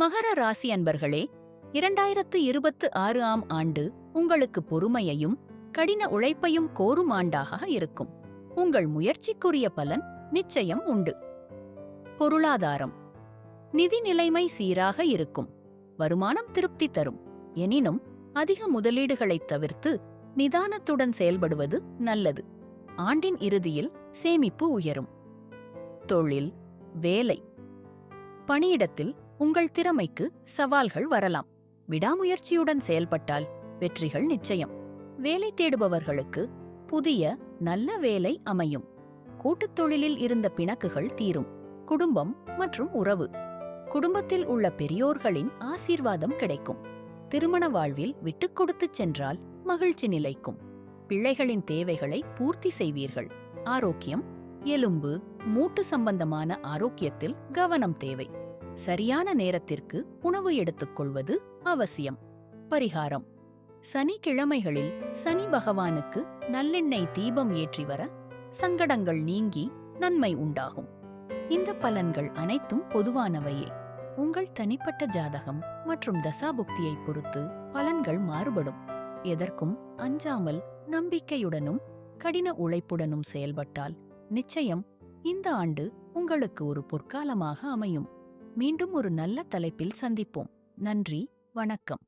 மகர ராசி அன்பர்களே இரண்டாயிரத்து இருபத்து ஆறு ஆம் ஆண்டு உங்களுக்கு பொறுமையையும் கடின உழைப்பையும் கோரும் ஆண்டாக இருக்கும். உங்கள் முயற்சிக்குரிய பலன் நிச்சயம் உண்டு. பொருளாதாரம். நிதி நிலைமை சீராக இருக்கும். வருமானம் திருப்தி தரும். எனினும் அதிக முதலீடுகளைத் தவிர்த்து நிதானத்துடன் செயல்படுவது நல்லது. ஆண்டின் இறுதியில் சேமிப்பு உயரும். தொழில். வேலை. பணியிடத்தில் உங்கள் திறமைக்கு சவால்கள் வரலாம். விடாமுயற்சியுடன் செயல்பட்டால் வெற்றிகள் நிச்சயம். வேலை தேடுபவர்களுக்கு புதிய நல்ல வேலை அமையும். கூட்டுத் தொழிலில் இருந்த பிணக்குகள் தீரும். குடும்பம் மற்றும் உறவு. குடும்பத்தில் உள்ள பெரியோர்களின் ஆசீர்வாதம் கிடைக்கும். திருமண வாழ்வில் விட்டுக் கொடுத்துச் சென்றால் மகிழ்ச்சி நிலைக்கும். பிள்ளைகளின் தேவைகளை பூர்த்தி செய்வீர்கள். ஆரோக்கியம் எலும்பு மூட்டு சம்பந்தமான ஆரோக்கியத்தில் கவனம் தேவை. சரியான நேரத்திற்கு உணவு எடுத்துக்கொள்வது அவசியம். பரிகாரம். சனிக்கிழமைகளில் சனி பகவானுக்கு நல்லெண்ணெய் தீபம் ஏற்றி வர சங்கடங்கள் நீங்கி நன்மை உண்டாகும். இந்த பலன்கள் அனைத்தும் பொதுவானவையே. உங்கள் தனிப்பட்ட ஜாதகம் மற்றும் தசாபுக்தியை பொறுத்து பலன்கள் மாறுபடும். எதற்கும் அஞ்சாமல் நம்பிக்கையுடனும் கடின உழைப்புடனும் செயல்பட்டால் நிச்சயம் இந்த ஆண்டு உங்களுக்கு ஒரு பொற்காலமாக அமையும். மீண்டும் ஒரு நல்ல தலைப்பில் சந்திப்போம். நன்றி வணக்கம்.